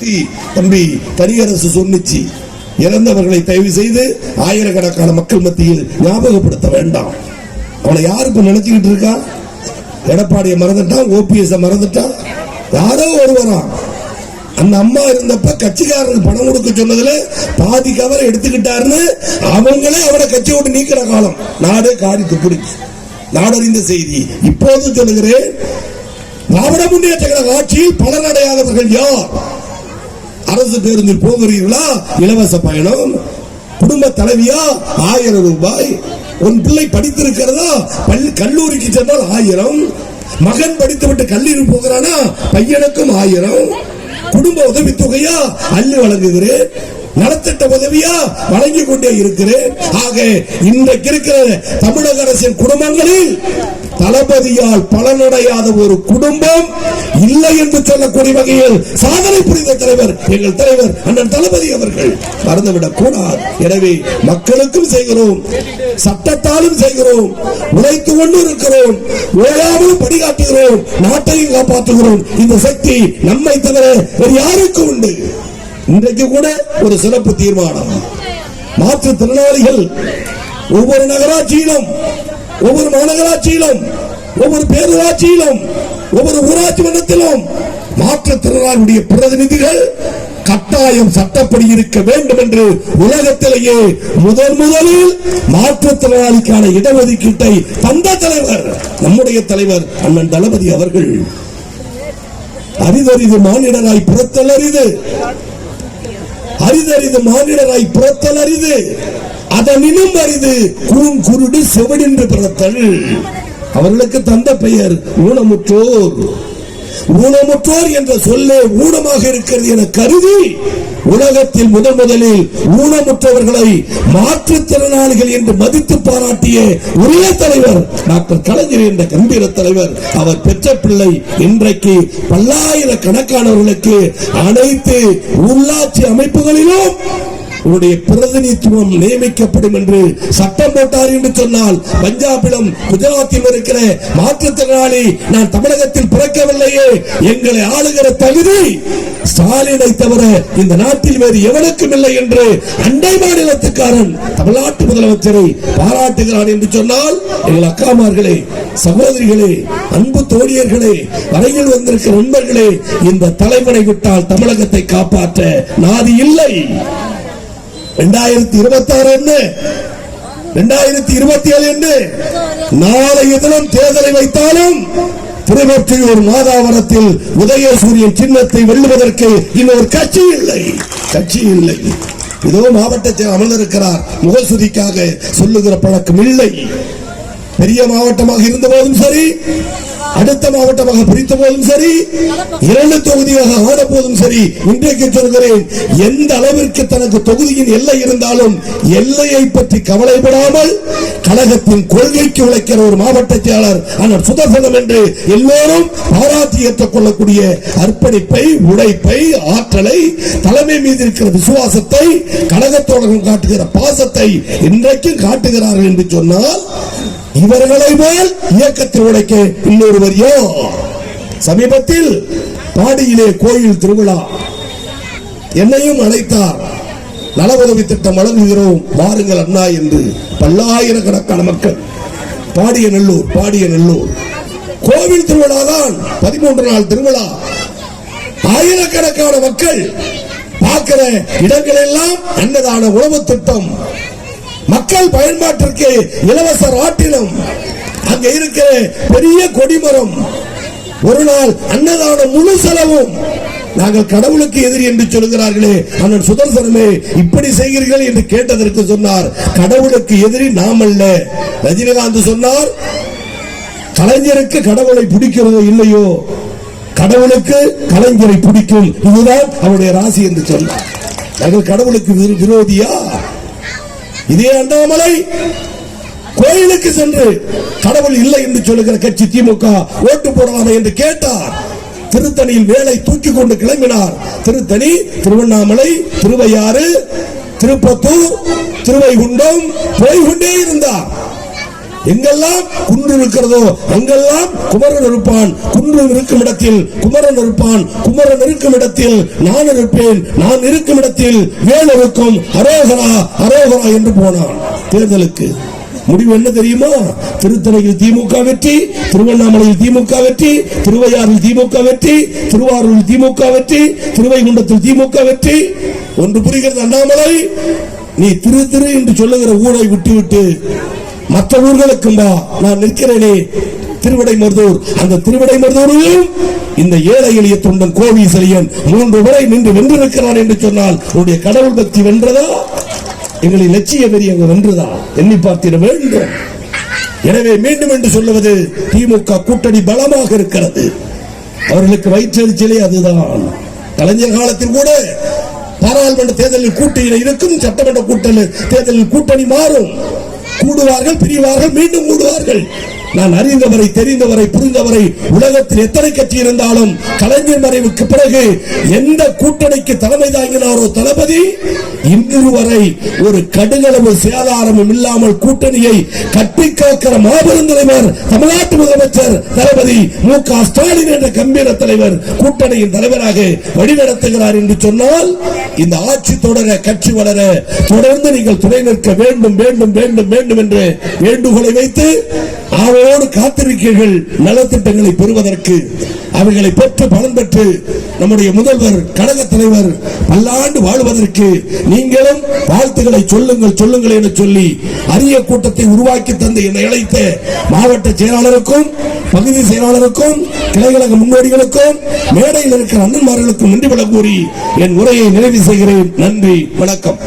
பத்தி தம்பி தனியரசு சொன்னிச்சு. இறந்தவர்களை தயவு செய்து ஆயிரக்கணக்கான மக்கள் மத்தியில் ஞாபகப்படுத்த வேண்டாம். அவனை யாரு இப்ப நினைச்சுக்கிட்டு இருக்கா? எடப்பாடியை மறந்துட்டான் ஓபிஎஸ் மறந்துட்டான் யாரோ ஒருவரா? அந்த அம்மா இருந்தப்ப கட்சிக்காரருக்கு பணம் கொடுக்க சொன்னதுல பாதி கவரை எடுத்துக்கிட்டாருன்னு அவங்களே அவரை கட்சி விட்டு நீக்கிற காலம். நாடே காரி துப்பிடுச்சு. நாடறிந்த செய்தி. இப்போது சொல்லுகிறேன் திராவிட முன்னேற்ற கழக ஆட்சியில் பலனடையாதவர்கள் யார்? அரசு பேருந்தில் போகிறீர்களா? இலவச பயணம். குடும்ப தலைவியா? ஆயிரம் ரூபாய். உன் பிள்ளை படித்திருக்கிறதா? பள்ளி கல்லூரிக்கு சென்றால் ஆயிரம். மகன் படித்துவிட்டு கல்லூரி போகிறானா? பையனுக்கும் ஆயிரம். குடும்ப உதவித்தொகையா? அள்ளி வழங்குகிறேன். நலத்திட்ட உதவியா வழங்கி கொண்டே இருக்கிறேன். ஆக இன்றைக்கு இருக்கிற தமிழக அரசின் குடும்பங்களில் தளபதியால் பலனடையாத ஒரு குடும்பம் இல்லை என்று சொல்லக்கூடிய வகையில் சாதனை புரிந்த தலைவர் எங்கள் தலைவர் அண்ணன் தளபதி அவர்கள். மறந்துவிடக் கூடாது. எனவே மக்களுக்கும் செய்கிறோம் சட்டத்தாலும் செய்கிறோம் உழைத்து கொண்டு இருக்கிறோம் ஓயாமல் படிகாட்டுகிறோம் நாட்டையும் காப்பாற்றுகிறோம். இந்த சக்தி நம்மை தவிர வேறு யாருக்கும் உண்டு. இன்றைக்கு கூட ஒரு சிறப்பு தீர்மானம். மாற்றுத்திறனாளிகள் ஒவ்வொரு நகராட்சியிலும் ஒவ்வொரு மாநகராட்சியிலும் ஒவ்வொரு பேரூராட்சியிலும் ஒவ்வொரு ஊராட்சி மன்றத்திலும் மாற்றுத்திறனாளியுடைய பிரதிநிதிகள் கட்டாயம் சட்டப்படி இருக்க வேண்டும் என்று உலகத்திலேயே முதன் முதலில் மாற்றுத்திறனாளிக்கான இடஒதுக்கீட்டை தந்த தலைவர் நம்முடைய தலைவர் அண்ணன் தளபதி அவர்கள். அரிதறிது மானிடராய் பிறத்தல் அரிது. அரிதறிது மானிடராய் பிறத்தல் அரிது அதனினும் அரிது கூன் குருடு செவடின்று பிறத்தல். அவர்களுக்கு தந்த பெயர் ஊனமுற்றோர். ஊனமுற்றோர் என்ற சொல்லே ஊனமாக இருக்கிறது என கருதி உலகத்தில் முதன் முதலில் ஊனமுற்றவர்களை மாற்றுத்திறனாளிகள் என்று மதித்து பாராட்டிய உரிய தலைவர் டாக்டர் கலைஞர் என்ற கம்பீர தலைவர். அவர் பெற்ற பிள்ளை இன்றைக்கு பல்லாயிரக்கணக்கானவர்களுக்கு அனைத்து உள்ளாட்சி அமைப்புகளிலும் உன்னுடைய பிரதிநிதித்துவம் நியமிக்கப்படும் என்று சட்டம் போட்டார் என்று சொன்னால் பஞ்சாபிலும் குஜராத்தில் இருக்கிற மாற்றுத்திறனாளி நான் தமிழகத்தில் பிறக்கவில்லையே எங்களை ஆளுகிற தகுதி ஸ்டாலினை தவிர இந்த நாட்டில் வேறு எவனுக்கும் இல்லை என்று அண்டை மாநிலத்துக்காரன் தமிழ்நாட்டு முதலமைச்சரை பாராட்டுகிறான் என்று சொன்னால் எங்கள் அக்காமார்களே சகோதரிகளே அன்பு தோழியர்களே வரையில் வந்திருக்கிற நண்பர்களே இந்த தலைவனை விட்டால் தமிழகத்தை காப்பாற்ற நாதி இல்லை. ரெண்டாயிரத்தி இருபத்தி ஆறு என்ன ரெண்டாயிரத்தி இருபத்தி ஏழு என்ன நாளைய தினம் தேர்தலை வைத்தாலும் திருவொற்றியூர் மாதாவரத்தில் உதயசூரியன் சின்னத்தை வெல்லுவதற்கு இன்னொரு கட்சி இல்லை. கட்சி இல்லை. இதோ மாவட்டத்தில் அமர்ந்திருக்கிறார். முகசுதிக்காக சொல்லுகிற பழக்கம் இல்லை. பெரிய மாவட்டமாக இருந்த போதும் சரி அடுத்த மாவட்டமாக பிரித்த போதும் சரி இரண்டு தொகுதியாக ஆன போதும் சரி இன்றைக்கு சொல்கிறேன் எந்த அளவிற்கு தனக்கு தொகுதியின் எல்லை இருந்தாலும் எல்லையை பற்றி கவலைப்படாமல் கழகத்தின் கொள்கைக்கு உழைக்கிற ஒரு மாவட்ட செயலாளர் ஆனால் சுதர்சனம் என்று எல்லோரும் பாராட்டி ஏற்றுக்கொள்ளக்கூடிய அர்ப்பணிப்பை உழைப்பை ஆற்றலை தலைமை மீது இருக்கிற விசுவாசத்தை கழகத்தோடு காட்டுகிற பாசத்தை இன்றைக்கும் காட்டுகிறார்கள் என்று சொன்னால் இவர்களை மேல் இயக்கத்தில் உடைக்க இன்னொருவர் யோ சமீபத்தில் பாடியிலே கோயில் திருவிழா. என்னையும் அழைத்தார். நல உதவி திட்டம் வழங்குகிறோம் வாருங்கள் அண்ணா என்று. பல்லாயிரக்கணக்கான மக்கள். பாடிய நெல்லூர் பாடிய நெல்லூர். கோவில் திருவிழா தான் பதிமூன்று நாள் திருவிழா. ஆயிரக்கணக்கான மக்கள் பார்க்கிற இடங்கள் எல்லாம் அன்னதான உணவு திட்டம். மக்கள் பயன்பாட்டிற்கு இலவச ராட்டினம். அங்க இருக்கிற பெரிய கொடிமரம். ஒரு நாள் அன்னதான முழு செலவும். நாங்கள் கடவுளுக்கு எதிரி என்று சொல்கிறார்களே அண்ணன் சுதர்சனமே இப்படி செய்கிறீர்கள் என்று கேட்டதற்கு சொன்னார். கடவுளுக்கு எதிரி நாம் அல்ல ரஜினிகாந்த் சொன்னார் கலைஞருக்கு கடவுளை பிடிக்கிறதோ இல்லையோ? கடவுளுக்கு கலைஞரை பிடிக்கும். இதுதான் அவருடைய ராசி என்று சொன்னார். நாங்கள் கடவுளுக்கு விரோதியா? இதே அண்ணாமலை கோயிலுக்கு சென்று கடவுள் இல்லை என்று சொல்லுகிற கட்சி திமுக ஓட்டு போடலாமா என்று கேட்டார். திருத்தணியில் வேலை தூக்கி கொண்டு கிளம்பினார். திருத்தணி திருவண்ணாமலை திருவையாறு திருப்பத்தூர் திருவைகுண்டம் போய்கொண்டே இருந்தார். எங்கெல்லாம் குன்று இருக்கிறதோ அங்கெல்லாம் குமரன் இருப்பான். குன்று இருக்கும் இடத்தில் குமரன் இருப்பான். குமரன் இருக்கும் இடத்தில் நான் இருப்பேன். நான் இருக்கும் இடத்தில் வேல் இருக்கும். அரோகரா அரோகரா என்று போனான். தேர்தலுக்கு முடிவு என்ன தெரியுமா? திருத்தணையில் திமுக வெற்றி திருவண்ணாமலையில் திமுக வெற்றி திருவையாறில் திமுக வெற்றி திருவாரூரில் திமுக வெற்றி திருவைகுண்டத்தில் திமுக வெற்றி. ஒன்று புரிகிறது அண்ணாமலை? நீ திரு திரு என்று சொல்லுகிற ஊரை விட்டுவிட்டு மற்ற ஊர்களுக்கும் வா நான் நிற்கிறேனே. திருவிடை மருதூர் அந்த திருவிடை மருதூரிலும் இந்த ஏழை எளிய தொண்டன் கோவி செலியன் மூன்று முறை நின்று வென்றிருக்கிறான் என்று சொன்னால் உன்னுடைய கடவுள் பக்தி வென்றதா? எங்களை லட்சிய வெறி அங்கு வென்றதா? எண்ணி பார்த்திட வேண்டும். எனவே மீண்டும் என்று சொல்லுவது திமுக கூட்டணி பலமாக இருக்கிறது. அவர்களுக்கு வயிற்றெரிச்சலே அதுதான். கலைஞர் காலத்தில் கூட பாராளுமன்ற தேர்தலில் கூட்டணி இருக்கும் சட்டமன்ற கூட்டணி தேர்தலில் கூட்டணி மாறும். கூடுவார்கள் பிரிவார்கள் மீண்டும் கூடுவார்கள் நான் அறிந்தவரை தெரிந்தவரை புரிந்தவரை உலகத்தில் எத்தனை கட்சி இருந்தாலும் கலைஞர் மறைவுக்கு பிறகு எந்த கூட்டணிக்கு தலைமை தாங்கினாரோ தளபதி இன்று வரை ஒரு கடுகளவு சேதாரமும் இல்லாமல் கூட்டணியை கட்டி காக்கிற மாபெரும் தலைவர் தமிழ்நாட்டு முதலமைச்சர் தளபதி மு க ஸ்டாலின் என்ற கம்பீர தலைவர் கூட்டணியின் தலைவராக வழிநடத்துகிறார் என்று சொன்னால் இந்த ஆட்சி தொடர கட்சி வளர தொடர்ந்து நீங்கள் துணை நிற்க வேண்டும் வேண்டும் வேண்டும் வேண்டும் என்று வேண்டுகோளை வைத்து ஆவோடு காத்திருக்கீர்கள் நலத்திட்டங்களை பெறுவதற்கு. அவைகளை பெற்று பலன் பெற்று நம்முடைய முதல்வர் கழக தலைவர் பல்லாண்டு வாழ்வதற்கு நீங்களும் வாழ்த்துக்களை சொல்லுங்கள் சொல்லுங்கள் என சொல்லி அரிய கூட்டத்தை உருவாக்கி தந்து என்னை இழைத்த மாவட்ட செயலாளருக்கும் பகுதி செயலாளருக்கும் கிளைகழக முன்னோடிகளுக்கும் மேடையில் இருக்கிற அண்ணன்மார்களுக்கும் நன்றி விட கூறி என் உரையை நிறைவு செய்கிறேன். நன்றி வணக்கம்.